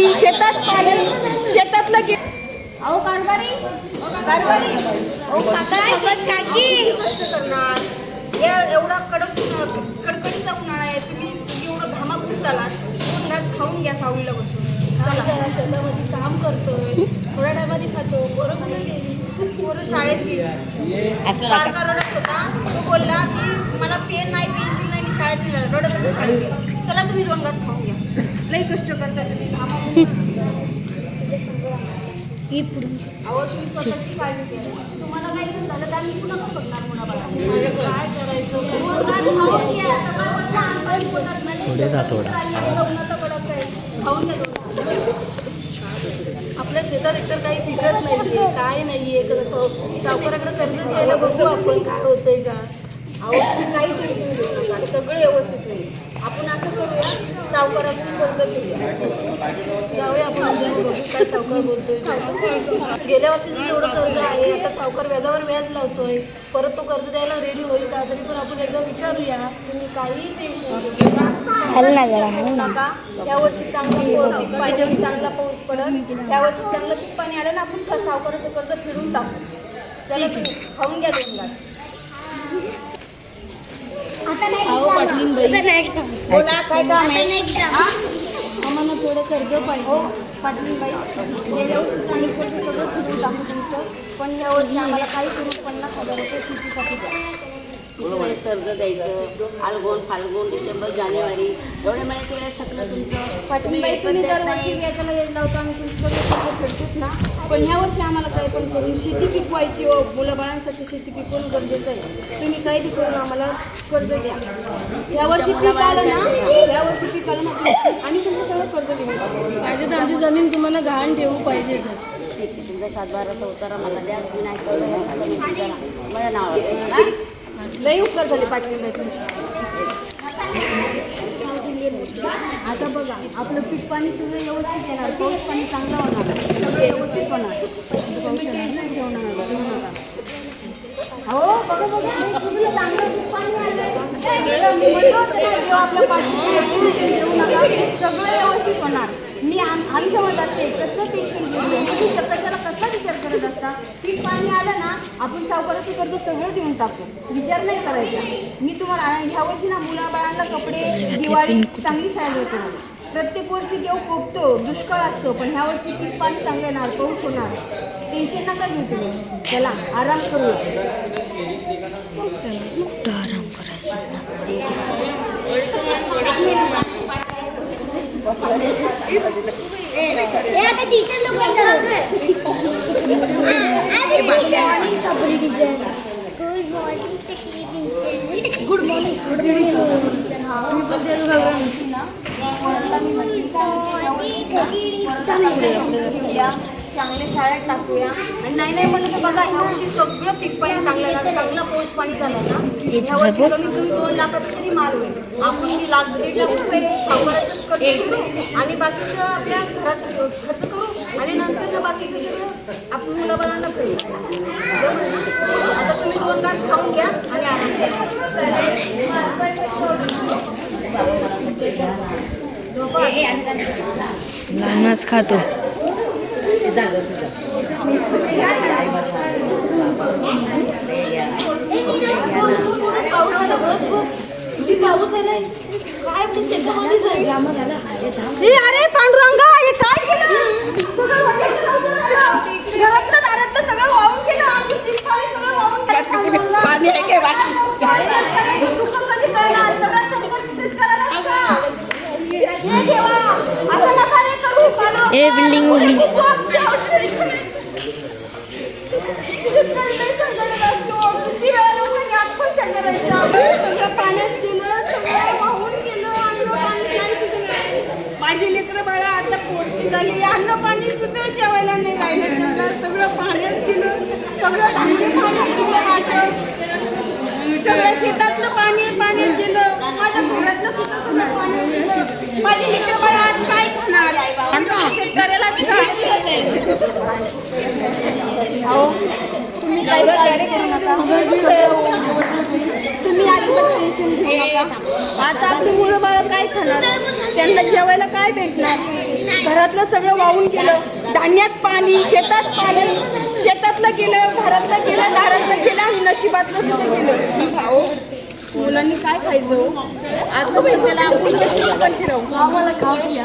पाणी शेतात पाणी शेतातलं गे अहो कारभारी कारभारी. अहो काका काकी? कष्ट करणार. या एवढा कडक कडकडीचा उन्हाळा आहे तुम्ही एवढं घामाघूम चालाल दोन घास खाऊन घ्या सावलीला बसून. शेतामध्ये काम करतोय थोड्या टायमामध्ये खातो पोरं कुठे गेली? पोरं शाळेत गेली. होता तो बोलला की मला पेन नाही पेन्सिल शाळेत नाही जाणार रडत होता शाळेत गेला. चला तुम्ही दोन घास खाऊन घ्या. लई कष्ट करता तुम्ही. अहो तुम्ही स्वतःची काळजी घ्या. तुम्हाला काही पण झालं तर आम्ही पुन्हा पण बघणार मुलाबाळा काय करायचं? पुढे जा थोडा खाऊन घ्या दोन. आपल्या शेतात एकतर काही पिकत नाहीये काय नाहीये. कसं सावकाराकडे कर्ज घ्यायला बघू आपण. काय होतंय का? अहो काही टेन्शन घेऊ नका. सगळं व्यवस्थित होईल. आपण असं करूया सावकारातून कर्ज घेऊया जाऊया आपण उद्या बघू काय सावकार बोलतोय. गेल्या वर्षीचं जेवढं कर्ज आहे आता सावकार व्याजावर व्याज लावतोय. परत तो कर्ज द्यायला रेडी होईल का? तरी पण आपण एकदा विचारूया. तुम्ही काही टेन्शन नका. त्या वर्षी चांगलं पाहिजे चांगला पाऊस पडेल. त्या वर्षी चांगलं पीक पाणी आलं ना आपण सावकाराचं कर्ज फिरून टाकू. त्याला खाऊन घ्या दोन बाई बोला काय काम आहे? आम्हाला थोडं कर्ज पाहिजे. पाटील बाई. गेल्या वर्षी आम्ही कर्ज सगळं फिरून टाकू तुमचं पण या वर्षी आम्हाला काही करून पन्नास हजार रुपये शेतीसाठी द्या. किती वेळेस कर्ज द्यायचं? आलगोन फाल्गुन डिसेंबर जानेवारी. एवढे महिन्याच्या वेळेस थकलं तुमचं पाटील बाई तुम्ही दरवर्षी याच्याला येत लावतो आम्ही तुमचं कर्ज फेडतोच ना? पण ह्या वर्षी आम्हाला काही पण करून शेती पिकवायची हो. मुलाबाळांसाठी शेती पिकवणं गरजेचं आहे. तुम्ही काही बी करून आम्हाला कर्ज द्या. या वर्षी पीक आलं ना? या वर्षी पीक आलं ना? आम्ही तुमचं सगळं कर्ज घेऊन टाकू. पाहिजे तर आमची जमीन तुम्हाला गहाण ठेवू पाहिजे तर. ठीक आहे तुमचा सातबाराचा उतारा मला द्या. मी नाही कळलं माझ्या नावावर. लई उपकार झाले पाटील आता बघा आपलं पीक पाणी सगळं व्यवस्थित येणार पाऊस पाणी चांगला होणार सगळं व्यवस्थित होणार पाऊस येणार नाही ठेवणार नका. हो बघा बघा. सगळं चांगलं पीक पाणी घेऊ नका. सगळं व्यवस्थित होणार. मी आम- आयुष्यामध्ये असते कसलं टेन्शन घेऊ नये तुम्ही कशाला कसला विचार करत असता पीक पाणी आलं ना आपण सावकाराचं कर्ज सगळं देऊन टाकू. विचार नाही करायचा. मी तुम्हाला ह्या वर्षी ना मुलाबाळांना कपडे दिवाळी चांगली साजरी करू प्रत्येक वर्षी देव कोपतो दुष्काळ असतो पण ह्या वर्षी पीक पाणी चांगलं येणार पाऊस होणार. टेन्शन नका घेऊ तुम्ही. चला आराम करूया. गुड मॉर्निंग गुड मॉर्निंग चांगल्या शाळेत टाकूया. आणि नाही नाही म्हणलं तर बघा ह्या वर्षी सगळं पीक पाणी चांगलं येणार चांगला पाऊस पाणी झाला ना. ह्या वर्षी कमीत कमी दोन लाखाचा तरी माल होईल. आपण ती लाख दीड लाख रुपये आणि बाकीचं आपल्या घरात खर्च करू आणि नंतर ना बाकीचं सगळं आपण मुलाबाळांना करू आता तुम्ही दोन तास खाऊन घ्या आणि आराम लहानच खातो. किती पाऊस आलाय काय आपली शेतामध्ये सर जामा झाला हे अरे पांडुरंगा हे काय केलं घरातलं दारातलं सगळं वाहून गेलं आम्ही तिरपाई सगळं वाहून गेलं. पाणी आहे काय बाकी दुःख कधी कळणार? सगळं संकट तिथेच करायला लागतं. हे देवा, असं नका रे करू. पानं- ए बिल्डिंग असतो. किती वेळा लोकांनी. सगळं पाण्यात गेलं, सगळं वाहून गेलं, अन्न पाणी काहीच नाही. माझी लेकरं बाळा आता पोरती झाली अन्न पाणी सुद्धा जेवायला नाही राहिलं. त्यांना सगळं पाण्यात गेलं सगळं पाण्यात गेलं माझं. सगळं शेतातलं पाणी पाण्यात गेलं. माझ्या घरातलं सुद्धा सगळं पाण्यात गेलं. माझी लेकरं बाळा आज काय खाणार? आमच्या शेतकऱ्यालाच काय अहो, तुम्ही तयारी करू नका तुम्ही अजिबात टेन्शन घेऊ नका आता आपली मुलं बाळ काय खाणार? त्यांना जेवायला काय भेटणार? घरातलं सगळं वाहून गेलं. धान्यात पाणी शेतात पाणी. शेतातलं गेलं घरातलं गेलं दारातलं गेलं आणि नशिबातलं सुद्धा गेलं. मुलांनी काय खायचं हो? आता भेटायला आपण कशी उपाशी राहू? आम्हाला खाऊ या.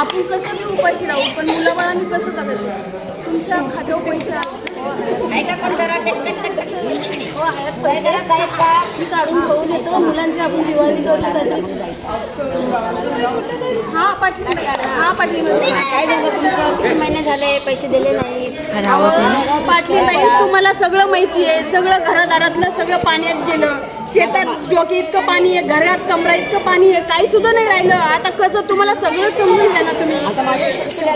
आपण कसं बी उपाशी राहू पण मुलाबाळांनी कसं जगायचं? तुमच्या खात्यावर पैसे ऐका पण जरा टेक टेक टेक टेक. हो आहेत पैसे मी काढून घेऊन येतो. मुलांची आपण दिवाळी करू त्याची हा पाटील हा पाटील काय झालं तुमचं? किती महिने झाले पैसे दिले नाही. पाटील ताई तुम्हाला सगळं माहिती आहे. सगळं घरादारातलं सगळं पाण्यात गेलं शेतात डोके इतकं पाणी आहे घरात कमरा इतकं पाणी आहे काही सुद्धा नाही राहिलं. आता कसं तुम्हाला सगळं समजून घ्या ना तुम्ही.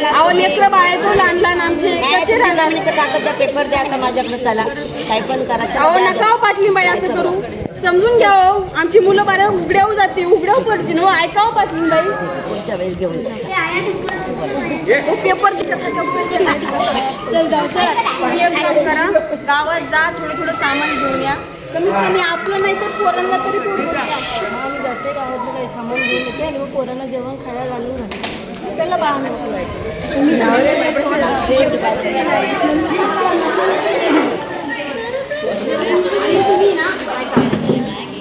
अहो लेकरं बाळ आहेत हो, लहान लहान आमचे कसे राहणार? कागद द्या पेपर द्या आता माझ्याकडे चला. काही पण करा अहो द्या, नका हो पाटली बाई असं करू. समजून घ्या हो. आमची मुलं बारा उघड्याव जाते उघड्याव हो. ऐका हो पाटली बाई. द्या. पुढच्या वेळेस घेऊन जा. पेपर चल एक काम करा. गावात जा थोडं थोडं सामान घेऊन या. कमीत कमी आपलं नाही तर पोरांना तरी. आम्ही जाते गावातलं काही सामान घेऊन येते आणि मग पोरांना जेवण खायला घालून घालते त्याला बाळा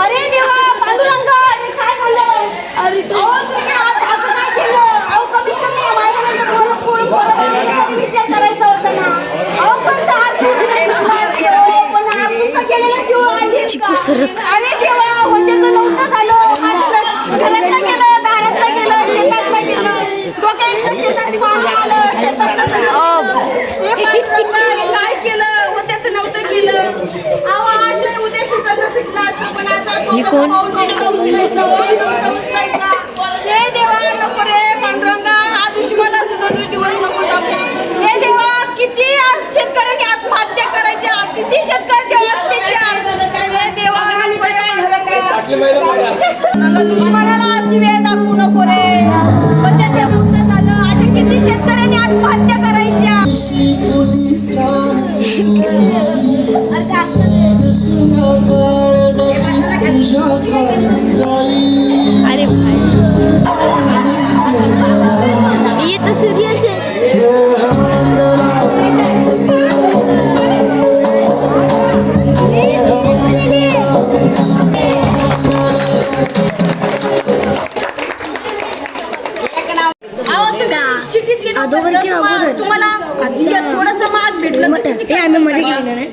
अरे देवा पांडुरंगा हे काय झालं अरे अहो तुम्ही आज असं काय केलं अहो कमीत कमी माझ्या मुलाचं पोरं- पोरं- पोरं तरी विचार करायचा होता ना अहो पण तो हात दुखत नाही तुमचा. अहो, पण हा तुमचा केलेला जीव आहे का? अरे देवा होत्याचं नव्हतं झालं माझं घरातलं गेलं दारातलं गेलं शेतातलं गेलं डोक्याचं शेतात पाणी आलं शेतातलं हे पांडुरंगा, हे काय केलं होत्याचं नव्हतं केलं अहो आज नाही उद्या शेताचं पिकलं असतं पण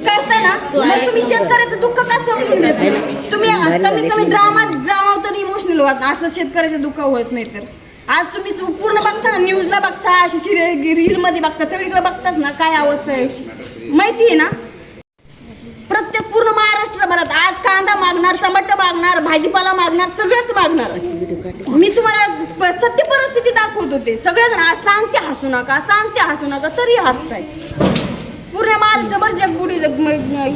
करताय ना? मग तुम्ही शेतकऱ्याचं दुःख का समजून नाही? तुम्ही कमीत कमी ड्रामा ड्रामा तर इमोशनल होत. असं शेतकऱ्याचे दुःख होत नाही तर आज तुम्ही पूर्ण बघता न्यूजला बघता अशी रील मध्ये बघता सगळीकडे बघताच ना काय अवस्था आहे अशी. माहिती आहे ना? प्रत्येक पूर्ण महाराष्ट्रभरात आज कांदा मागणार टमाटर मागणार भाजीपाला मागणार सगळंच मागणार. मी तुम्हाला सत्य परिस्थिती दाखवत होते. सगळेजण आज सांगते हसू नका सांगते हसू नका तरी हसताय. महाराष्ट्रभर जगबुडी जग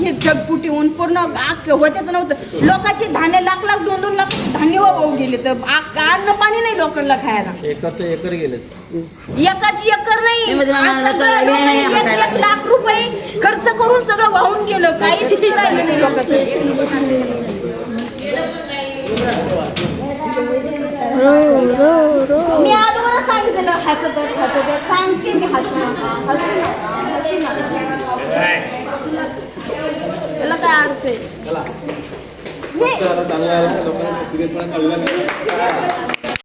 हे जगपुटी होऊन पूर्ण आग होत्याच नव्हतं लोकांचे धान्य लाख लाख दोन दोन लाख धान्य वाहू गेले तर आग- अन्न पाणी नाही लोकांना खायला एकरचं एकर गेले एकाची एकर नाही एक लाख रुपये खर्च करून सगळं वाहून गेलं काहीच राहिलं नाही लोकांचं मी अगोदरच सांगितलं हसत हसत. सांगते मी हसू नका, हसू नका, हसू नका. त्याला काय अर्थ आहे.